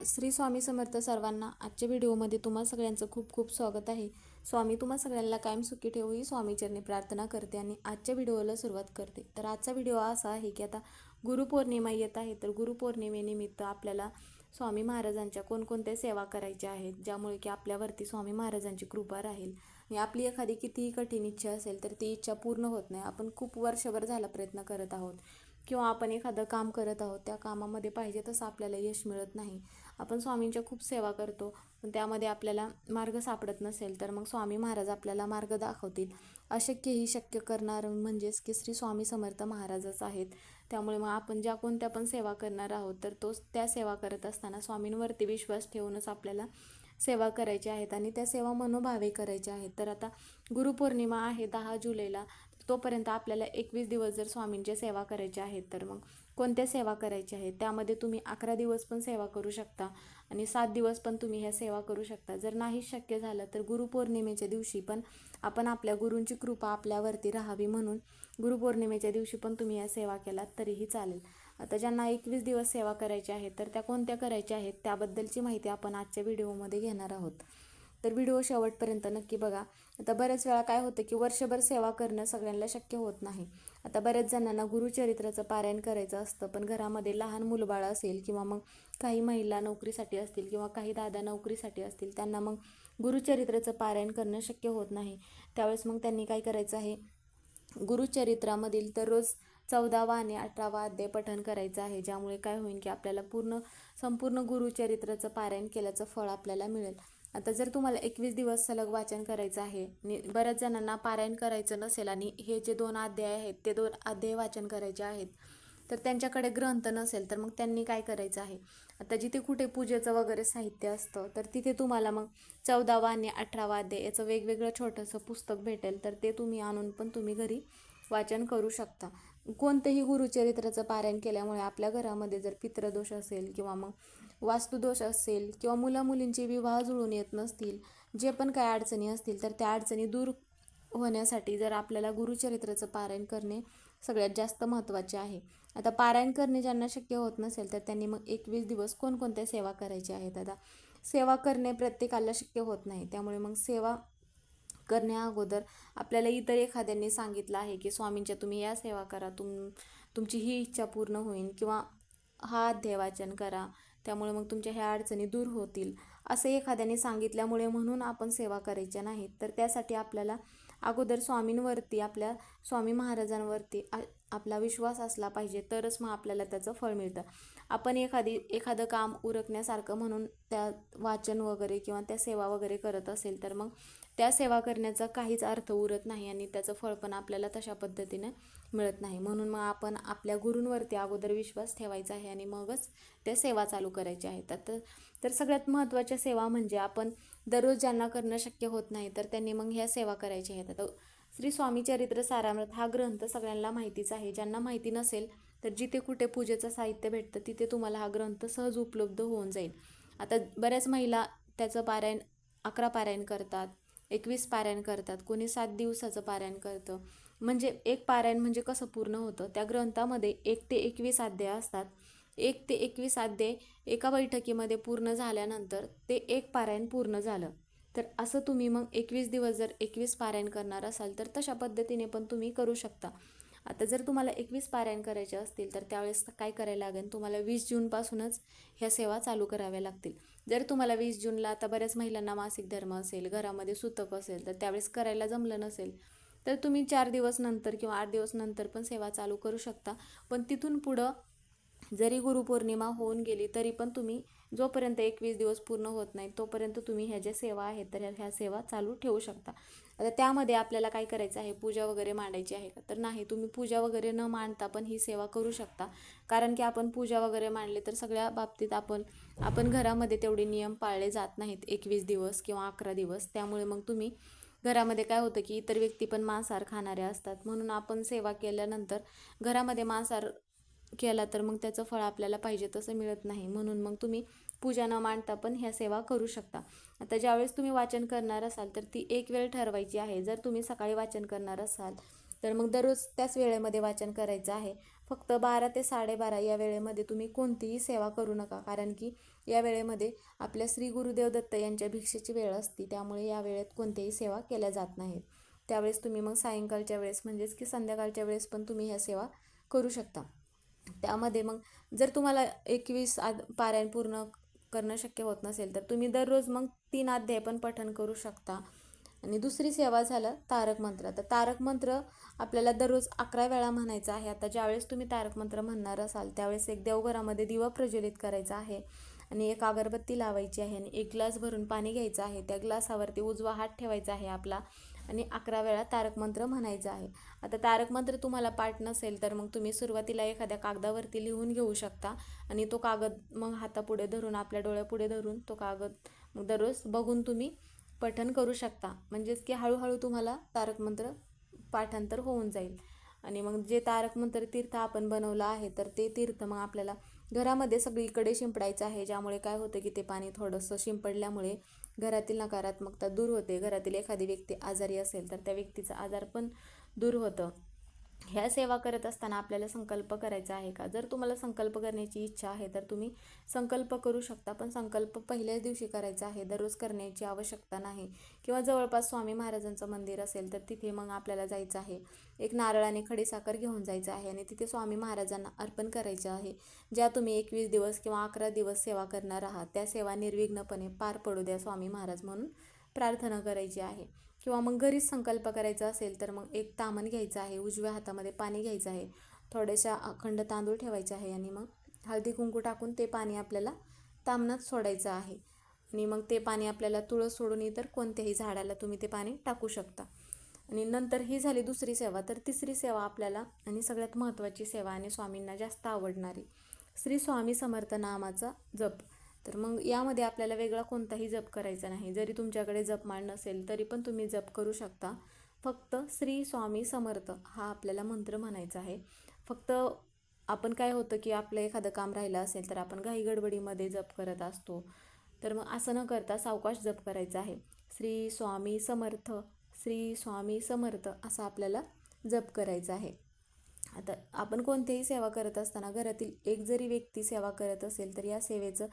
श्री स्वामी समर्थ सर्वांना आजच्या व्हिडिओमध्ये तुम्हा सगळ्यांचं खूप खूप स्वागत आहे. स्वामी तुम्हा सगळ्यांना कायम सुखी ठेवू ही स्वामीचरणी प्रार्थना करते आणि आजच्या व्हिडिओला सुरुवात करते. तर आजचा व्हिडिओ असा आहे की आता गुरुपौर्णिमा येत आहे तर गुरुपौर्णिमेनिमित्त आपल्याला स्वामी महाराजांच्या कोणकोणत्या सेवा करायच्या आहेत ज्यामुळे की आपल्यावरती स्वामी महाराजांची कृपा राहील आणि आपली एखादी कितीही कठीण इच्छा असेल तर ती इच्छा पूर्ण होत नाही. आपण खूप वर्षभर झाला प्रयत्न करत आहोत किंवा आपण एखादं काम करत आहोत त्या कामामध्ये पाहिजे तसं आपल्याला यश मिळत नाही. आपण स्वामींच्या खूप सेवा करतो पण त्यामध्ये आपल्याला मार्ग सापडत नसेल तर मग स्वामी महाराज आपल्याला मार्ग दाखवतील. अशक्य ही शक्य करणार म्हणजेच की श्री स्वामी समर्थ महाराजच आहेत. त्यामुळे मग आपण ज्या कोणत्या पण सेवा करणार आहोत तर तोच त्या सेवा करत असताना स्वामींवरती विश्वास ठेवूनच आपल्याला सेवा करायची आहेत आणि त्या सेवा मनोभावे करायच्या आहेत. तर आता गुरुपौर्णिमा आहे दहा जुलैला तोपर्यंत आपल्याला एकवीस दिवस जर स्वामींच्या सेवा करायच्या आहेत तर मग कोणत्या सेवा करायच्या आहेत? त्यामध्ये तुम्ही अकरा दिवस पण सेवा करू शकता आणि सात दिवस पण तुम्ही ह्या सेवा करू शकता. जर नाही शक्य झालं तर गुरुपौर्णिमेच्या दिवशी पण आपण आपल्या गुरूंची कृपा आपल्यावरती राहावी म्हणून गुरुपौर्णिमेच्या दिवशी पण तुम्ही या सेवा केलात तरीही चालेल. आता ज्यांना एकवीस दिवस सेवा करायच्या आहेत तर त्या कोणत्या करायच्या आहेत? त्याबद्दलची माहिती आपण आजच्या व्हिडिओमध्ये घेणार आहोत. तर व्हिडिओ शेवटपर्यंत नक्की बघा. आता बऱ्याच वेळा काय होतं की वर्षभर सेवा करणं सगळ्यांना शक्य होत नाही. आता बऱ्याच जणांना गुरुचरित्राचं पारायण करायचं असतं पण घरामध्ये लहान मुलबाळ असेल किंवा मग काही महिला नोकरीसाठी असतील किंवा काही दादा नोकरीसाठी असतील त्यांना मग गुरुचरित्राचं पारायण करणं शक्य होत नाही. त्यावेळेस मग त्यांनी काय करायचं आहे? गुरुचरित्रामधील तर रोज चौदावा आणि अठरावा अध्याय पठण करायचं आहे ज्यामुळे काय होईल की आपल्याला पूर्ण संपूर्ण गुरुचरित्राचं पारायण केल्याचं फळ आपल्याला मिळेल. आता जर तुम्हाला एकवीस दिवस सलग वाचन करायचं आहे बऱ्याच जणांना पारायण करायचं नसेल आणि हे जे दोन अध्याय आहेत ते दोन अध्याय वाचन करायचे आहेत तर त्यांच्याकडे ग्रंथ नसेल तर मग त्यांनी काय करायचं आहे? आता जिथे कुठे पूजेचं वगैरे साहित्य असतं तर तिथे तुम्हाला मग चौदावा आणि अठरावा अध्याय याचं वेगवेगळं छोटंसं पुस्तक भेटेल तर ते तुम्ही आणून पण तुम्ही घरी वाचन करू शकता. कोणतेही गुरुचरित्राचं पारायण केल्यामुळे आपल्या घरामध्ये जर पितृदोष असेल किंवा मग वास्तुदोष असेल किंवा मुला मुलींचे विवाह जुळून येत नसतील जे पण काय अडचणी असतील तर त्या अडचणी दूर होण्यासाठी जर आपल्याला गुरुचरित्राचं पारायण करणे सगळ्यात जास्त महत्त्वाचे आहे. आता पारायण करणे ज्यांना शक्य होत नसेल तर त्यांनी मग एकवीस दिवस कोणकोणत्या सेवा करायच्या आहेत? आता सेवा करणे प्रत्येकाला शक्य होत नाही त्यामुळे मग सेवा करण्या अगोदर आपल्याला इतर एखाद्यांनी सांगितलं आहे की स्वामींच्या तुम्ही या सेवा करा तुम तुमची ही इच्छा पूर्ण होईल किंवा हा अध्याय वाचन करा त्यामुळे मग तुमच्या ह्या अडचणी दूर होतील. असं एखाद्याने सांगितल्यामुळे म्हणून आपण सेवा करायच्या नाहीत. तर त्यासाठी आपल्याला अगोदर स्वामींवरती आपल्या स्वामी महाराजांवरती आपला विश्वास असला पाहिजे. तरच मग आपल्याला त्याचं फळ मिळतं. आपण एखादी एखादं काम उरकण्यासारखं म्हणून त्या वाचन वगैरे किंवा त्या सेवा वगैरे करत असेल तर मग त्या सेवा करण्याचा काहीच अर्थ उरत नाही आणि त्याचं फळ पण आपल्याला तशा पद्धतीनं मिळत नाही. म्हणून मग आपण आपल्या गुरूंवरती अगोदर विश्वास ठेवायचा आहे आणि मगच त्या सेवा चालू करायच्या आहेत. तर तर सगळ्यात महत्त्वाच्या सेवा म्हणजे आपण दररोज ज्यांना करणं शक्य होत नाही तर त्यांनी मग ह्या सेवा करायच्या आहेत. आता श्री स्वामी चरित्र सारामृत हा ग्रंथ सगळ्यांना माहितीच आहे. ज्यांना माहिती नसेल तर जिथे कुठे पूजेचं साहित्य भेटतं तिथे तुम्हाला हा ग्रंथ सहज उपलब्ध होऊन जाईल. आता बऱ्याच महिला त्याचं पारायण अकरा पारायण करतात. एकवीस पारायण करतात कोणी सात दिवसाचं पारायण करतं. म्हणजे एक पारायण म्हणजे कसं पूर्ण होतं? त्या ग्रंथामध्ये एक ते एकवीस अध्याय असतात. एक ते एकवीस अध्याय एका बैठकीमध्ये पूर्ण झाल्यानंतर ते एक पारायण पूर्ण झालं. तर असं तुम्ही मग एकवीस दिवस जर एकवीस पारायण करणार असाल तर तशा पद्धतीने पण तुम्ही करू शकता. आता जर तुम्हाला एकवीस पारायण करायचे असतील तर त्यावेळेस काय करायला लागेल? तुम्हाला वीस जूनपासूनच ह्या सेवा चालू कराव्या लागतील. जर तुम्हाला वीस जूनला आता बऱ्याच महिलांना मासिक धर्म असेल घरामध्ये सुतक असेल तर त्यावेळेस करायला जमलं नसेल तर तुम्ही चार दिवस नंतर किंवा आठ दिवस नंतर पण सेवा चालू करू शकता. पण तिथून पुढं जरी गुरुपौर्णिमा होऊन गेली तरी पण तुम्ही जोपर्यंत एकवीस दिवस पूर्ण होत नाही तोपर्यंत तुम्ही ह्या ज्या सेवा आहेत तर ह्या सेवा चालू ठेवू शकता. आता त्यामध्ये आपल्याला काय करायचं आहे? पूजा वगैरे मांडायची आहे का? तर नाही तुम्ही पूजा वगैरे न मांडता पण ही सेवा करू शकता. कारण की आपण पूजा वगैरे मांडले तर सगळ्या बाबतीत आपण आपण घरामध्ये तेवढे नियम पाळले जात नाहीत. एकवीस दिवस किंवा अकरा दिवस. त्यामुळे मग तुम्ही घरामध्ये काय होतं की इतर व्यक्ती पण मांसाहार खाणाऱ्या असतात. म्हणून आपण सेवा केल्यानंतर घरामध्ये मांसाहार केला तर मग त्याचं फळ आपल्याला पाहिजे तसं मिळत नाही. म्हणून मग तुम्ही पूजा न मांडता पण ह्या सेवा करू शकता. आता ज्यावेळेस तुम्ही वाचन करणार असाल तर ती एक वेळ ठरवायची आहे. जर तुम्ही सकाळी वाचन करणार असाल तर मग दररोज त्याच वेळेमध्ये वाचन करायचं आहे. फक्त बारा ते साडेबारा या वेळेमध्ये तुम्ही कोणतीही सेवा करू नका. कारण की या वेळेमध्ये आपल्या श्री गुरुदेव दत्त यांच्या भिक्षेची वेळ असते त्यामुळे या वेळेत कोणत्याही सेवा केल्या जात नाहीत. त्यावेळेस तुम्ही मग सायंकाळच्या वेळेस म्हणजेच की संध्याकाळच्या वेळेस पण तुम्ही ह्या सेवा करू शकता. त्यामध्ये मग जर तुम्हाला एकवीस आद पाऱ्या पूर्ण करणं शक्य होत नसेल तर तुम्ही दररोज मग तीन अध्याय पण पठण करू शकता. आणि दुसरी सेवा झालं तारक मंत्र. तर तारक मंत्र आपल्याला दररोज अकरा वेळा म्हणायचा आहे. आता ज्यावेळेस तुम्ही तारक मंत्र म्हणणार असाल त्यावेळेस एक देवघरामध्ये दिवा प्रज्वलित करायचा आहे आणि एक अगरबत्ती लावायची आहे आणि एक ग्लास भरून पाणी घ्यायचं आहे. त्या ग्लासावरती उजवा हात ठेवायचा आहे आपला. आणि अकरा वेळा तारक मंत्र म्हणायचा आहे. आता तारक मंत्र तुम्हाला पाठ नसेल तर मग तुम्ही सुरुवातीला एखाद्या कागदावरती लिहून घेऊ शकता. आणि तो कागद मग हातापुढे धरून आपल्या डोळ्यापुढे धरून तो कागद मग दररोज बघून तुम्ही पठण करू शकता. म्हणजेच की हळूहळू तुम्हाला तारक मंत्र पाठांतर होऊन जाईल. आणि मग जे तारक मंत्र तीर्थ आपण बनवलं आहे तर ते तीर्थ मग आपल्याला घरामध्ये सगळीकडे शिंपडायचं आहे ज्यामुळे काय होतं की ते पाणी थोडंसं शिंपडल्यामुळे घरातील नकारात्मकता दूर होते. घरातील एखादी व्यक्ती आजारी असेल तर त्या व्यक्तीचा आजार पण दूर होतं. ह्या सेवा करत असताना आपल्याला संकल्प करायचा आहे का? जर तुम्हाला संकल्प करण्याची इच्छा आहे तर तुम्ही संकल्प करू शकता पण संकल्प पहिल्याच दिवशी करायचा आहे दररोज करण्याची आवश्यकता नाही. किंवा जवळपास स्वामी महाराजांचं मंदिर असेल तर तिथे मग आपल्याला जायचं आहे. एक नारळाने खडीसाखर घेऊन जायचं आहे आणि तिथे स्वामी महाराजांना अर्पण करायचं आहे. ज्या तुम्ही एकवीस दिवस किंवा अकरा दिवस सेवा करणार आहात त्या सेवा निर्विघ्नपणे पार पडू द्या स्वामी महाराज म्हणून प्रार्थना करायची आहे. किंवा मग घरीच संकल्प करायचा असेल तर मग एक तामण घ्यायचं आहे उजव्या हातामध्ये पाणी घ्यायचं आहे. थोड्याशा अखंड तांदूळ ठेवायचे आहे आणि मग हळदी कुंकू टाकून ते पाणी आपल्याला तामणात सोडायचं आहे. आणि मग ते पाणी आपल्याला तुळस सोडून इतर कोणत्याही झाडाला तुम्ही ते पाणी टाकू शकता. आणि नंतर ही झाली दुसरी सेवा तर तिसरी सेवा आपल्याला आणि सगळ्यात महत्त्वाची सेवा आणि स्वामींना जास्त आवडणारी श्री स्वामी समर्थ नामाचा जप. तर मग यामध्ये आपल्याला वेगळा कोणताही जप करायचा नाही. जरी तुमच्याकडे जपमाळ नसेल तरी पण तुम्ही जप करू शकता. फक्त श्री स्वामी समर्थ हा आपल्याला मंत्र म्हणायचा आहे. फक्त आपण काय होतं की आपलं एखादं काम राहिलं असेल तर आपण घाई गडबडीमध्ये जप करत असतो. तर मग असं न करता सावकाश जप करायचा आहे. श्री स्वामी समर्थ श्री स्वामी समर्थ असा आपल्याला जप करायचा आहे. आता आपण कोणतीही सेवा करत असताना घरातील एक जरी व्यक्ती सेवा करत असेल तर या सेवेचं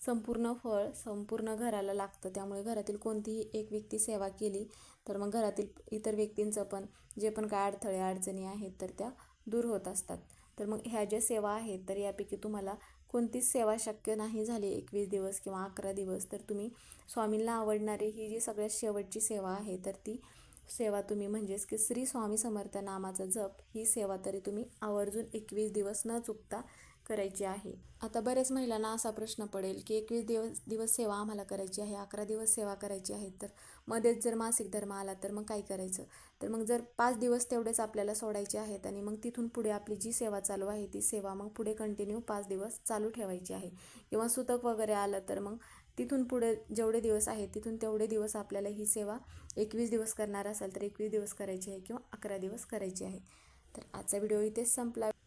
संपूर्ण फळ संपूर्ण घराला लागतं. त्यामुळे घरातील कोणतीही एक व्यक्ती सेवा केली तर मग घरातील इतर व्यक्तींचं पण जे पण काय अडथळे अडचणी आहेत तर त्या दूर होत असतात. तर मग ह्या ज्या सेवा आहेत तर यापैकी तुम्हाला कोणतीच सेवा शक्य नाही झाली एकवीस दिवस किंवा अकरा दिवस तर तुम्ही स्वामींना आवडणारी ही जी सगळ्यात शेवटची सेवा आहे तर ती सेवा तुम्ही म्हणजेच की श्री स्वामी समर्थ नामाचा जप ही सेवा तरी तुम्ही आवर्जून एकवीस दिवस न चुकता करायची आहे. आता बऱ्याच महिलांना असा प्रश्न पडेल की एकवीस दिवस दिवस सेवा आम्हाला करायची आहे अकरा दिवस सेवा करायची आहे तर मध्येच जर मासिक धर्म आला तर मग काय करायचं? तर मग जर पाच दिवस तेवढेच आपल्याला सोडायचे आहेत आणि मग तिथून पुढे आपली जी सेवा चालू आहे ती सेवा मग पुढे कंटिन्यू पाच दिवस चालू ठेवायची आहे. किंवा सुतक वगैरे आलं तर मग तिथून पुढे जेवढे दिवस आहेत तिथून तेवढे दिवस आपल्याला ही सेवा एकवीस दिवस करणार असाल तर एकवीस दिवस करायची आहे किंवा अकरा दिवस करायची आहे. तर आजचा व्हिडिओ इथेच संपला.